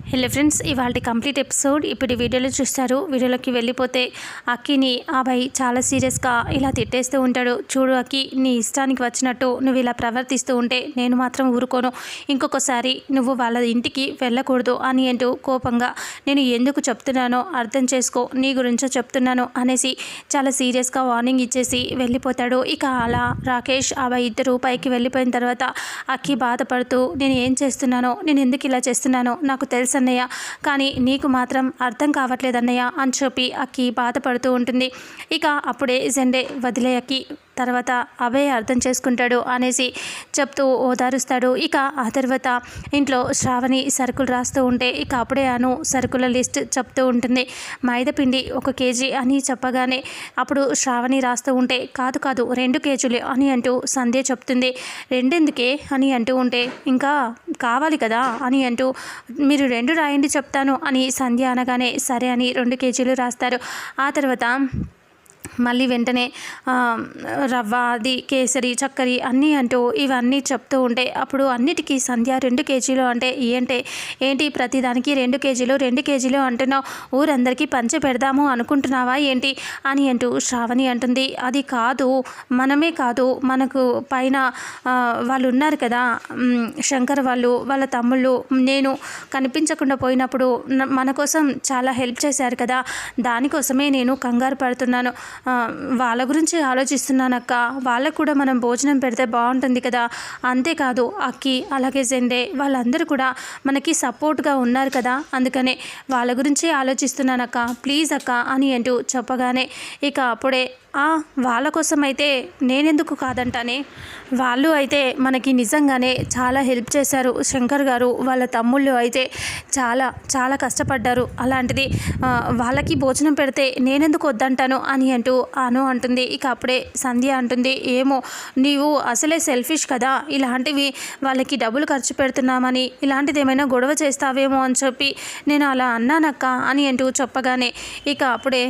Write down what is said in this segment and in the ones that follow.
Hello friends ఇవాళ complete episode ఇప్పుడు వీడియోలో చూస్తారు. వీడియోలోకి వెళ్ళిపోతే అక్కిని అబ్బాయి చాలా సీరియస్గా ఇలా తిట్టేస్తూ ఉంటాడు. చూడు అక్కి నీ ఇష్టానికి వచ్చినట్టు నువ్వు ఇలా ప్రవర్తిస్తూ ఉంటే నేను మాత్రం ఊరుకోను. ఇంకొకసారి నువ్వు వాళ్ళ ఇంటికి వెళ్ళకూడదు అని అంటూ కోపంగా నేను ఎందుకు చెప్తున్నానో అర్థం చేసుకో. నీ గురించో చెప్తున్నాను అనేసి చాలా సీరియస్గా వార్నింగ్ ఇచ్చేసి వెళ్ళిపోతాడు. ఇక అలా రాకేష్ అబ్బాయి ఇద్దరు పైకి వెళ్ళిపోయిన తర్వాత అక్కి బాధపడుతూ నేను ఏం చేస్తున్నానో? నేను ఎందుకు ఇలా చేస్తున్నానో? నాకు తెలుసు అన్నయ్య కానీ నీకు మాత్రం అర్థం కావట్లేదన్నయ్య అని చెప్పి అక్కి బాధపడుతూ ఉంటుంది. ఇక అప్పుడే జెండే వదిలే అక్కి తర్వాత అభయ్ అర్థం చేసుకుంటాడు అనేసి చెప్తూ ఓదారుస్తాడు. ఇక ఆ తర్వాత ఇంట్లో శ్రావణి సరుకులు రాస్తూ ఉంటే ఇక అప్పుడే అను సరుకుల లిస్ట్ చెప్తూ ఉంటుంది. మైదాపిండి ఒక కేజీ అని చెప్పగానే అప్పుడు శ్రావణి రాస్తూ ఉంటే కాదు కాదు రెండు కేజీలు అని అంటూ సంధ్య చెప్తుంది. రెండెందుకే అని అంటూ ఉంటే ఇంకా కావాలి కదా అని అంటూ మీరు రెండు రాయండి చెప్తాను అని సంధ్య అనగానే సరే అని రెండు కేజీలు రాస్తారు. ఆ తర్వాత మళ్ళీ వెంటనే రవ్వ అది కేసరి చక్కరి అన్నీ అంటూ ఇవన్నీ చెప్తూ ఉంటే అప్పుడు అన్నిటికీ సంధ్య రెండు కేజీలు అంటే ఏంటే ఏంటి ప్రతిదానికి రెండు కేజీలు రెండు కేజీలు అంటున్నావు? ఊరందరికీ పంచి పెడదాము అనుకుంటున్నావా ఏంటి అని అంటూ శ్రావణి అంటుంది. అది కాదు మనమే కాదు మనకు పైన వాళ్ళు ఉన్నారు కదా శంకర్ వాళ్ళు వాళ్ళ తమ్ముళ్ళు నేను కనిపించకుండా పోయినప్పుడు మన కోసం చాలా హెల్ప్ చేశారు కదా దానికోసమే నేను కంగారు పడుతున్నాను. వాళ్ళ గురించి ఆలోచిస్తున్నానక్క. వాళ్ళకు కూడా మనం భోజనం పెడితే బాగుంటుంది కదా. అంతేకాదు అక్కి అలాగే జెండే వాళ్ళందరూ కూడా మనకి సపోర్ట్గా ఉన్నారు కదా. అందుకనే వాళ్ళ గురించి ఆలోచిస్తున్నానక్క. ప్లీజ్ అక్క అని అంటూ చెప్పగానే ఇక అప్పుడే వాళ్ళ కోసం అయితే నేనెందుకు కాదంటానే. వాళ్ళు అయితే మనకి నిజంగానే చాలా హెల్ప్ చేశారు. శంకర్ గారు వాళ్ళ తమ్ముళ్ళు అయితే చాలా చాలా కష్టపడ్డారు. అలాంటిది వాళ్ళకి భోజనం పెడితే నేనెందుకు వద్దంటాను అని అంటూ అను అంటుంది. ఇక అప్పుడే సంధ్య అంటుంది ఏమో నీవు అసలే సెల్ఫిష్ కదా. ఇలాంటివి వాళ్ళకి డబ్బులు ఖర్చు పెడుతున్నామని ఇలాంటిది ఏమైనా గొడవ చేస్తావేమో అని చెప్పి నేను అలా అన్నానక్క అని అంటూ చెప్పగానే ఇక అప్పుడే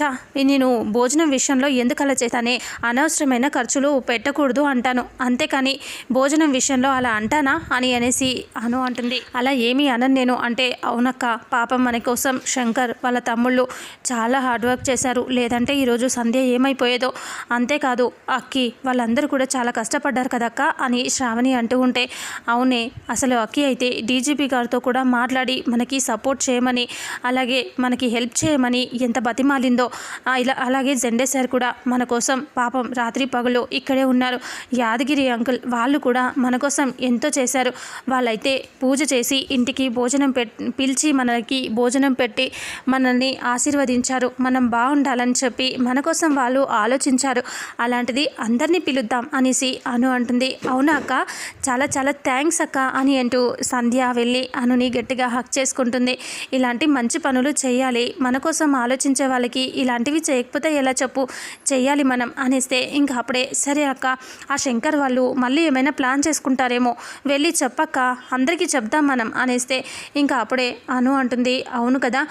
చా నేను భోజనం విషయంలో ఎందుకు అలా చేస్తానే అనవసరమైన ఖర్చులు పెట్టకూడదు అంటాను. అంతేకాని భోజనం విషయంలో అలా అంటానా అని అనేసి అను అంటుంది. అలా ఏమీ అనను నేను అంటే అవునక్క పాపం మన కోసం శంకర్ వాళ్ళ తమ్ముళ్ళు చాలా హార్డ్ వర్క్ చేశారు. లేదంటే ఈరోజు సంధ్య ఏమైపోయేదో. అంతేకాదు అక్కి వాళ్ళందరూ కూడా చాలా కష్టపడ్డారు కదక్క అని శ్రావణి అంటూ ఉంటే అవునే అసలు అక్కి అయితే డీజీపీ గారితో కూడా మాట్లాడి మనకి సపోర్ట్ చేయమని అలాగే మనకి హెల్ప్ చేయమని ఎంత బతిమాలిందో ఇలా అలాగే జెండే సార్ కూడా మన కోసం పాపం రాత్రి పగలు ఇక్కడే ఉన్నారు. యాదగిరి అంకుల్ వాళ్ళు కూడా మన కోసం ఎంతో చేశారు. వాళ్ళైతే పూజ చేసి ఇంటికి భోజనం పెట్ పిలిచి మనకి భోజనం పెట్టి మనల్ని ఆశీర్వదించారు. మనం బాగుండాలని చెప్పి మన కోసం వాళ్ళు ఆలోచించారు. అలాంటిది అందరినీ పిలుద్దాం అనేసి అను అంటుంది. అవునా అక్క? చాలా చాలా థ్యాంక్స్ అక్క అని అంటూ సంధ్య వెళ్ళి అనుని గట్టిగా హక్ చేసుకుంటుంది. ఇలాంటి మంచి పనులు చేయాలి. మన కోసం ఆలోచించే వాళ్ళకి ఇలాంటివి చేయకపోతే ఎలా చెప్పు? చేయాలి మనం అనేస్తే ఇంకా అప్పుడే సరే అక్క ఆ శంకర్ వాళ్ళు మళ్ళీ ఏమైనా ప్లాన్ చేసుకుంటారేమో వెళ్ళి చెప్పక్క అందరికీ చెప్దాం మనం అనేస్తే ఇంకా అప్పుడే అను అంటుంది అవును కదా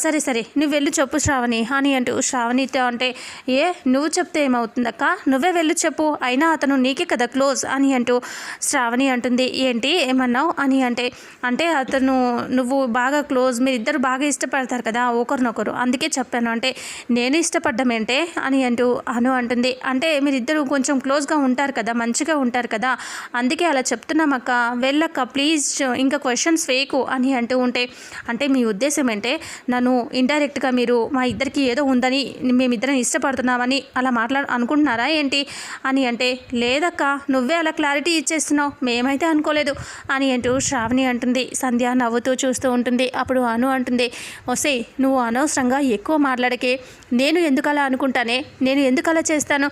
సరే సరే నువ్వు వెళ్ళి చెప్పు శ్రావణి అని అంటూ శ్రావణితో అంటే ఏ నువ్వు చెప్తే ఏమవుతుందక్క నువ్వే వెళ్ళి చెప్పు అయినా అతను నీకే కదా క్లోజ్ అని అంటూ శ్రావణి అంటుంది ఏంటి ఏమన్నావు అని అంటే అంటే అతను నువ్వు బాగా క్లోజ్ మీరు ఇద్దరు బాగా ఇష్టపడతారు కదా ఒకరినొకరు అందుకే చెప్పాను అంటే నేను ఇష్టపడ్డం ఏంటే అని అంటూ అను అంటుంది. అంటే మీరిద్దరూ కొంచెం క్లోజ్గా ఉంటారు కదా మంచిగా ఉంటారు కదా అందుకే అలా చెప్తున్నామక్క వెళ్ళక్క ప్లీజ్ ఇంకా క్వశ్చన్స్ వేయకు అని అంటూ ఉంటే అంటే మీ ఉద్దేశం ఏంటే నన్ను ఇండైరెక్ట్గా మీరు మా ఇద్దరికి ఏదో ఉందని మేమిద్దరం ఇష్టపడుతున్నామని అలా మాట్లాడు అనుకుంటున్నారా ఏంటి? అని అంటే లేదక్క నువ్వే అలా క్లారిటీ ఇచ్చేస్తున్నావు మేమైతే అనుకోలేదు అని అంటూ శ్రావణి అంటుంది. సంధ్య నవ్వుతూ చూస్తూ ఉంటుంది. అప్పుడు అను అంటుంది ఒసే నువ్వు అనవసరంగా ఎక్కువ మాట్లాడకే నేను ఎందుకు అలా అనుకుంటానే నేను ఎందుకు అలా చేస్తాను?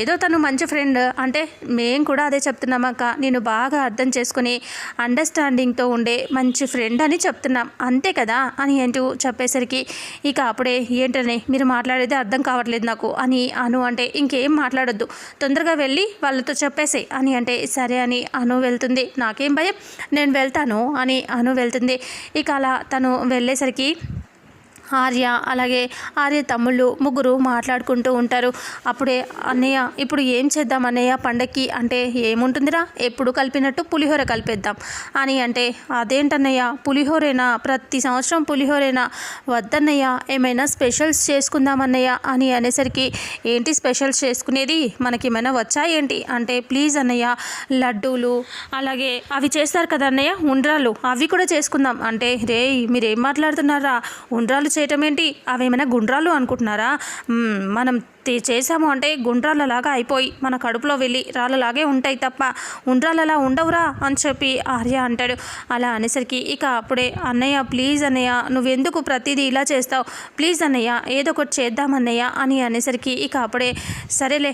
ఏదో తను మంచి ఫ్రెండ్ అంటే మేము కూడా అదే చెప్తున్నామక్క నేను బాగా అర్థం చేసుకుని అండర్స్టాండింగ్తో ఉండే మంచి ఫ్రెండ్ అని చెప్తున్నాం. అంతే కదా? అని అంటూ చెప్పేసరికి ఇక అప్పుడే ఏంటనే మీరు మాట్లాడేది అర్థం కావట్లేదు నాకు అని అను అంటే ఇంకేం మాట్లాడొద్దు. తొందరగా వెళ్ళి వాళ్ళతో చెప్పేసే అని అంటే సరే అని అను వెళ్తుంది. నాకేం భయం? నేను వెళ్తాను అని అను వెళ్తుంది. ఇక అలా తను వెళ్ళేసరికి ఆర్య అలాగే ఆర్య తమ్ముళ్ళు ముగ్గురు మాట్లాడుకుంటూ ఉంటారు. అప్పుడే అన్నయ్య ఇప్పుడు ఏం చేద్దాం అన్నయ్య పండక్కి? అంటే ఏముంటుందిరా? ఎప్పుడు కలిపినట్టు పులిహోర కలిపేద్దాం. అని అంటే అదేంటన్నయ్య? పులిహోరేనా? ప్రతి సంవత్సరం పులిహోరేనా? వద్దన్నయ్య ఏమైనా స్పెషల్స్ చేసుకుందామన్నయ్య అని అనేసరికి ఏంటి స్పెషల్స్ చేసుకునేది? మనకి ఏమైనా వచ్చా ఏంటి? అంటే ప్లీజ్ అన్నయ్య లడ్డూలు అలాగే అవి చేస్తారు కదా అన్నయ్య ఉండ్రాలు అవి కూడా చేసుకుందాం. అంటే రే మీరేం మాట్లాడుతున్నారా? ఉండ్రాలు చే చేయటం ఏంటి అవేమైనా గుండ్రాలు అనుకుంటున్నారా? మనం చేసాము అంటే గుండ్రాలలాగా అయిపోయి మన కడుపులో వెళ్ళి రాళ్ళలాగే ఉంటాయి తప్ప ఉండ్రాలలా ఉండవురా అని చెప్పి ఆర్య అంటాడు. అలా అనేసరికి ఇక అప్పుడే అన్నయ్య ప్లీజ్ అన్నయ్య నువ్వెందుకు ప్రతిదీ ఇలా చేస్తావు? ప్లీజ్ అన్నయ్య ఏదో ఒకటి చేద్దామన్నయ్య అని అనేసరికి ఇక అప్పుడే సరేలే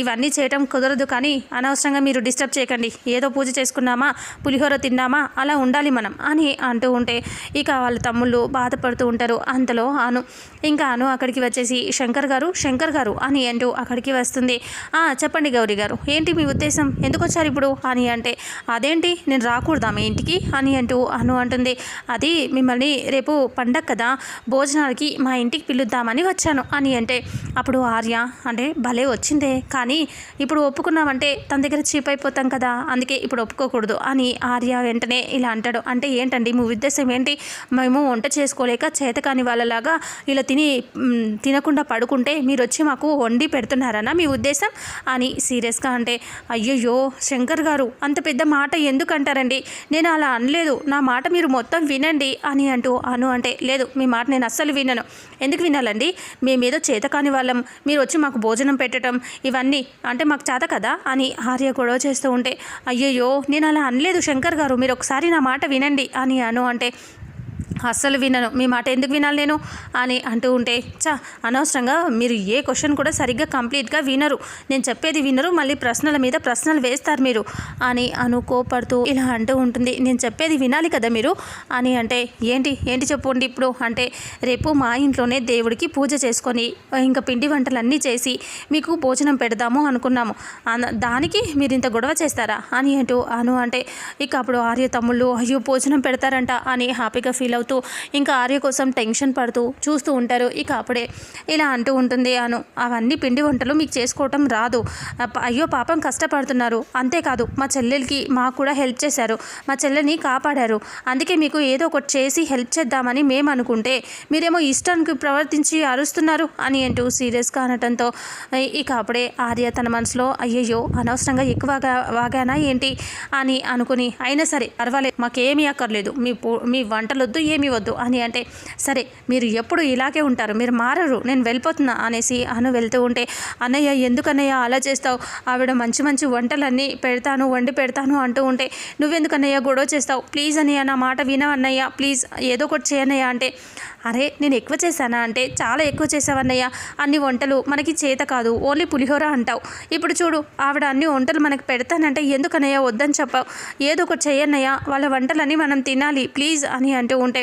ఇవన్నీ చేయటం కుదరదు కానీ అనవసరంగా మీరు డిస్టర్బ్ చేయకండి. ఏదో పూజ చేసుకున్నామా పులిహోర తిన్నామా అలా ఉండాలి మనం అని అంటూ ఉంటే ఇక వాళ్ళ తమ్ముళ్ళు బాధపడుతూ ఉంటారు. అంతలో అను ఇంకా అను అక్కడికి వచ్చేసి శంకర్ గారు శంకర్ శంకర్ గారు అని అంటూ అక్కడికి వస్తుంది. "ఆ, చెప్పండి గౌరీ గారు ఏంటి మీ ఉద్దేశం? ఎందుకు వచ్చారు ఇప్పుడు? అని అంటే అదేంటి? నేను రాకూడదా మీ ఇంటికి? అని అంటూ అను అంటుంది. అది మిమ్మల్ని రేపు పండగ కదా భోజనాలకి మా ఇంటికి పిలుద్దామని వచ్చాను. అని అంటే అప్పుడు ఆర్య అంటే భలే వచ్చిందే కానీ ఇప్పుడు ఒప్పుకున్నామంటే తన దగ్గర చీప్ అయిపోతాం కదా అందుకే ఇప్పుడు ఒప్పుకోకూడదు. అని ఆర్య వెంటనే ఇలా అంటాడు. అంటే ఏంటండి? మీ ఉద్దేశం ఏంటి? మేము వంట చేసుకోలేక చేతకాని వాళ్ళలాగా ఇలా తిని తినకుండా పడుకుంటే మీరు వచ్చి మాకు వండి పెడుతున్నారనా మీ ఉద్దేశం? అని సీరియస్గా అంటే అయ్యయ్యో శంకర్ గారు అంత పెద్ద మాట ఎందుకు అంటారండి నేను అలా అనలేదు. నా మాట మీరు మొత్తం వినండి అని అంటూ అను అంటే లేదు మీ మాట నేను అస్సలు వినను. ఎందుకు వినాలండి? మేమేదో చేతకాని వాళ్ళం. మీరు వచ్చి మాకు భోజనం పెట్టడం ఇవన్నీ అంటే మాకు చేత కదా? అని ఆర్య గొడవ చేస్తూ ఉంటే అయ్యయ్యో నేను అలా అనలేదు శంకర్ గారు మీరు ఒకసారి నా మాట వినండి అని అను అంటే అస్సలు వినను. మీ మాట ఎందుకు వినాలి నేను? అని అంటూ ఉంటే చా అనవసరంగా మీరు ఏ క్వశ్చన్ కూడా సరిగ్గా కంప్లీట్గా వినరు. నేను చెప్పేది వినరు మళ్ళీ ప్రశ్నల మీద ప్రశ్నలు వేస్తారు మీరు. అని అను కోపడుతూ ఇలా అంటూ ఉంటుంది. నేను చెప్పేది వినాలి కదా మీరు? అని అంటే ఏంటి? ఏంటి చెప్పండి ఇప్పుడు? అంటే రేపు మా ఇంట్లోనే దేవుడికి పూజ చేసుకొని ఇంకా పిండి వంటలన్నీ చేసి మీకు భోజనం పెడదాము అనుకున్నాము. అన- దానికి మీరు ఇంత గొడవ చేస్తారా? అని అంటూ అను అంటే ఇక అప్పుడు ఆర్య తమ్ముళ్ళు అయ్యో భోజనం పెడతారంట అని హ్యాపీగా ఫీల్ అవుతూ ఇంకా ఆర్య కోసం టెన్షన్ పడుతూ చూస్తూ ఉంటారు. ఇక అప్పుడే ఇలా అంటూ ఉంటుంది అను. అవన్నీ పిండి వంటలు మీకు చేసుకోవటం రాదు. అయ్యో పాపం కష్టపడుతున్నారు. అంతేకాదు మా చెల్లెలకి మాకు కూడా హెల్ప్ చేశారు. మా చెల్లెని కాపాడారు. అందుకే మీకు ఏదో ఒకటి చేసి హెల్ప్ చేద్దామని మేము అనుకుంటే మీరేమో ఇష్టానికి ప్రవర్తించి అరుస్తున్నారు అని అంటూ సీరియస్గా అనటంతో ఇక అప్పుడే ఆర్య తన మనసులో అయ్యయ్యో అనవసరంగా ఎక్కువగా వాగానా ఏంటి? అని అనుకుని అయినా సరే పర్వాలేదు మాకేమీ అక్కర్లేదు. మీ మీ వంటలొద్దు ఏమీ వద్దు అని అంటే సరే మీరు ఎప్పుడు ఇలాగే ఉంటారు మీరు మారరు నేను వెళ్ళిపోతున్నా అనేసి అను వెళ్తూ ఉంటే అన్నయ్య ఎందుకన్నయ్య అలా చేస్తావు? ఆవిడ మంచి మంచి వంటలన్నీ పెడతాను వండి పెడతాను అంటూ ఉంటే నువ్వెందుకన్నయ్య గొడవ చేస్తావు? ప్లీజ్ అన్నయ్య నా మాట వినా అన్నయ్య ప్లీజ్ ఏదో ఒకటి చేయనయ్య అంటే అరే నేను ఎక్కువ చేశానా? అంటే చాలా ఎక్కువ చేసావన్నయ్య అన్ని వంటలు మనకి చేత కాదు ఓన్లీ పులిహోర అంటావు. ఇప్పుడు చూడు ఆవిడ అన్ని వంటలు మనకు పెడతానంటే ఎందుకనయ్యా వద్దని చెప్పావు? ఏదో ఒకటి చేయన్నయ్య వాళ్ళ వంటలన్నీ మనం తినాలి ప్లీజ్ అని అంటూ ఉంటే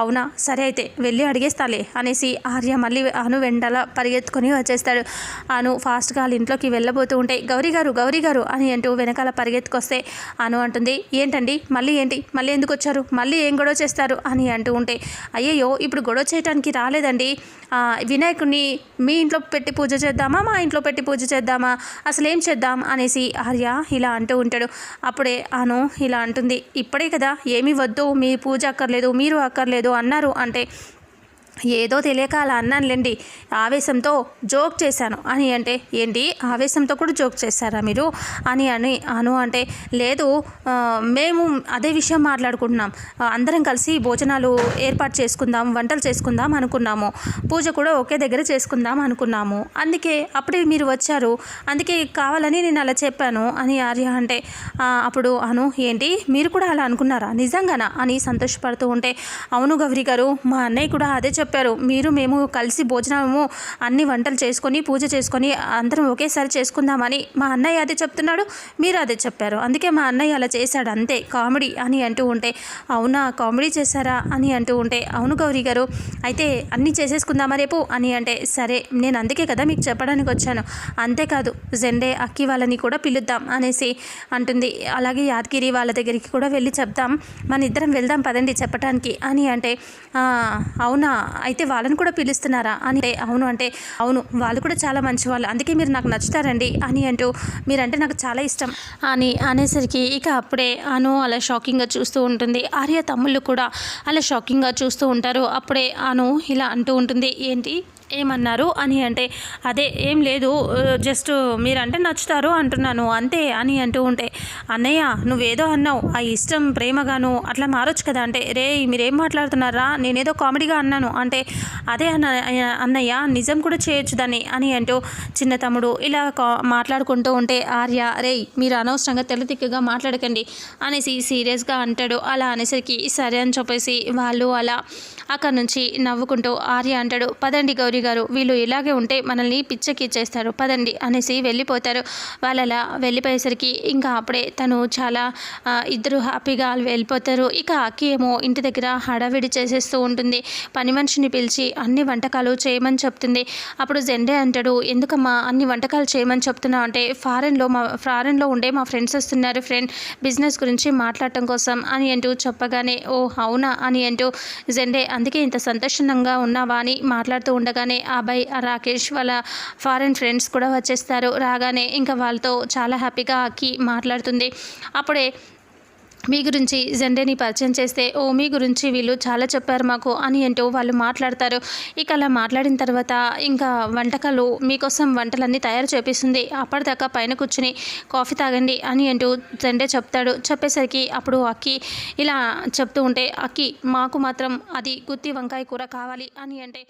అవునా? సరే అయితే వెళ్ళి అడిగేస్తాలే అనేసి ఆర్య మళ్ళీ అను వెంటల పరిగెత్తుకొని వచ్చేస్తాడు. అను ఫాస్ట్గా వాళ్ళ ఇంట్లోకి వెళ్ళబోతూ ఉంటే గౌరీ గారు గౌరీ గారు అని అంటూ వెనకాల పరిగెత్తుకొస్తే అను అంటుంది. ఏంటండి? మళ్ళీ ఏంటి? మళ్ళీ ఎందుకు వచ్చారు? మళ్ళీ ఏం గొడవ చేస్తారు? అని అంటూ ఉంటే అయ్యయ్యో ఇప్పుడు గొడవ చేయడానికి రాలేదండి. వినాయకుడిని మీ ఇంట్లో పెట్టి పూజ చేద్దామా? మా ఇంట్లో పెట్టి పూజ చేద్దామా? అసలు ఏం చేద్దాం? అనేసి ఆర్య ఇలా అంటూ ఉంటాడు. అప్పుడే అను ఇలా అంటుంది. ఇప్పుడే కదా ఏమీ వద్దు. మీ పూజ అక్కర్లేదు మీరు అక్కర్లేదు. అన్నారు. అంటే ఏదో తెలియక అలా అన్నానులేండి ఆవేశంతో జోక్ చేశాను. అని అంటే ఏంటి? ఆవేశంతో కూడా జోక్ చేశారా మీరు? అని అని అను అంటే లేదు మేము అదే విషయం మాట్లాడుకుంటున్నాం. అందరం కలిసి భోజనాలు ఏర్పాటు చేసుకుందాం వంటలు చేసుకుందాం అనుకున్నాము. పూజ కూడా ఒకే దగ్గర చేసుకుందాం అనుకున్నాము. అందుకే అప్పుడే మీరు వచ్చారు. అందుకే కావాలని నేను అలా చెప్పాను. అని ఆర్య అంటే అప్పుడు అను ఏంటి? మీరు కూడా అలా అనుకున్నారా? నిజంగానా? అని సంతోషపడుతూ ఉంటే అవును గౌరీ గారు మా అన్నయ్య కూడా అదే చెప్పారు. చెప్పారు. మీరు మేము కలిసి భోజనము అన్ని వంటలు చేసుకొని పూజ చేసుకొని అందరం ఒకేసారి చేసుకుందామని మా అన్నయ్య అదే చెప్తున్నాడు మీరు అదే చెప్పారు. అందుకే మా అన్నయ్య అలా చేశాడు అంతే కామెడీ అని అంటూ ఉంటే. అవునా కామెడీ చేశారా అని అంటూ ఉంటే అవును గౌరీ గారు అయితే అన్నీ చేసేసుకుందామా రేపు అని అంటే సరే నేను అందుకే కదా మీకు చెప్పడానికి వచ్చాను. అంతేకాదు జెండే అక్కి వాళ్ళని కూడా పిలుద్దాం అనేసి అంటుంది. అలాగే యాదగిరి వాళ్ళ దగ్గరికి కూడా వెళ్ళి చెప్దాం. మన ఇద్దరం వెళ్దాం పదండి చెప్పడానికి అని అంటే అవునా అయితే వాళ్ళని కూడా పిలుస్తున్నారా అని అవును అంటే అవును వాళ్ళు కూడా చాలా మంచి వాళ్ళు అందుకే మీరు నాకు నచ్చుతారండి అని అంటూ మీరంటే నాకు చాలా ఇష్టం. అని అనేసరికి ఇక అప్పుడే అను అలా షాకింగ్గా చూస్తూ ఉంటుంది. ఆర్య తమ్ముళ్ళు కూడా అలా షాకింగ్గా చూస్తూ ఉంటారు. అప్పుడే అను ఇలా అంటూ ఉంటుంది. ఏంటి? ఏమన్నారు? అని అంటే అదే ఏం లేదు జస్ట్ మీరంటే నచ్చుతారు అంటున్నాను అంతే అని అంటూ ఉంటే అన్నయ్య నువ్వేదో అన్నావు ఆ ఇష్టం ప్రేమగాను అట్లా మారొచ్చు కదా అంటే రే మీరేం మాట్లాడుతున్నారా? నేనేదో కామెడీగా అన్నాను అంటే అదే అన్న అన్నయ్య నిజం కూడా చేయొచ్చు దాన్ని అని అంటూ చిన్న తమ్ముడు ఇలా కా- మాట్లాడుకుంటూ ఉంటే ఆర్య రే మీరు అనవసరంగా తెల్లతిక్కగా మాట్లాడకండి అనేసి సీరియస్గా అంటాడు. అలా అనేసరికి సరే అని చెప్పేసి వాళ్ళు అలా అక్కడ నుంచి నవ్వుకుంటూ ఆర్య అంటాడు. పదండి గౌరీ గారు వీళ్ళు ఇలాగే ఉంటే మనల్ని పిచ్చెక్కిచ్చేస్తారు పదండి అనేసి వెళ్ళిపోతారు. వాళ్ళలా వెళ్ళిపోయేసరికి ఇంకా అప్పుడే తను చాలా ఇద్దరు హ్యాపీగా వెళ్ళిపోతారు. ఇక అక్కి ఏమో ఇంటి దగ్గర హడావిడి చేసేస్తూ ఉంటుంది. పని మనిషిని పిలిచి అన్ని వంటకాలు చేయమని చెప్తుంది. అప్పుడు జెండే అంటాడు ఎందుకమ్మా అన్ని వంటకాలు చేయమని చెప్తున్నావు? అంటే ఫారెన్లో మా ఫారెన్లో ఉండే మా ఫ్రెండ్స్ వస్తున్నారు ఫ్రెండ్ బిజినెస్ గురించి మాట్లాడటం కోసం అని అంటూ చెప్పగానే ఓ అవునా అని అంటూ జెండే అందుకే ఇంత సంతోషంగా ఉన్నావా అని మాట్లాడుతూ ఉండగానే రాగానే ఆ రాకేష్ వాళ్ళ ఫారెన్ ఫ్రెండ్స్ కూడా వచ్చేస్తారు. రాగానే ఇంకా వాళ్ళతో చాలా హ్యాపీగా అక్కి మాట్లాడుతుంది. అప్పుడే మీ గురించి జెండేని పరిచయం చేస్తే ఓ మీ గురించి వీళ్ళు చాలా చెప్పారు మాకు అని అంటూ వాళ్ళు మాట్లాడతారు. ఇక అలా మాట్లాడిన తర్వాత ఇంకా వంటకాలు మీకోసం వంటలన్నీ తయారు చేపిస్తుంది. అప్పటిదాకా పైన కూర్చుని కాఫీ తాగండి అని అంటూ జెండే చెప్తాడు. చెప్పేసరికి అప్పుడు అక్కి ఇలా చెప్తూ ఉంటే అక్కి మాకు మాత్రం అది గుత్తి వంకాయ కూర కావాలి అని అంటే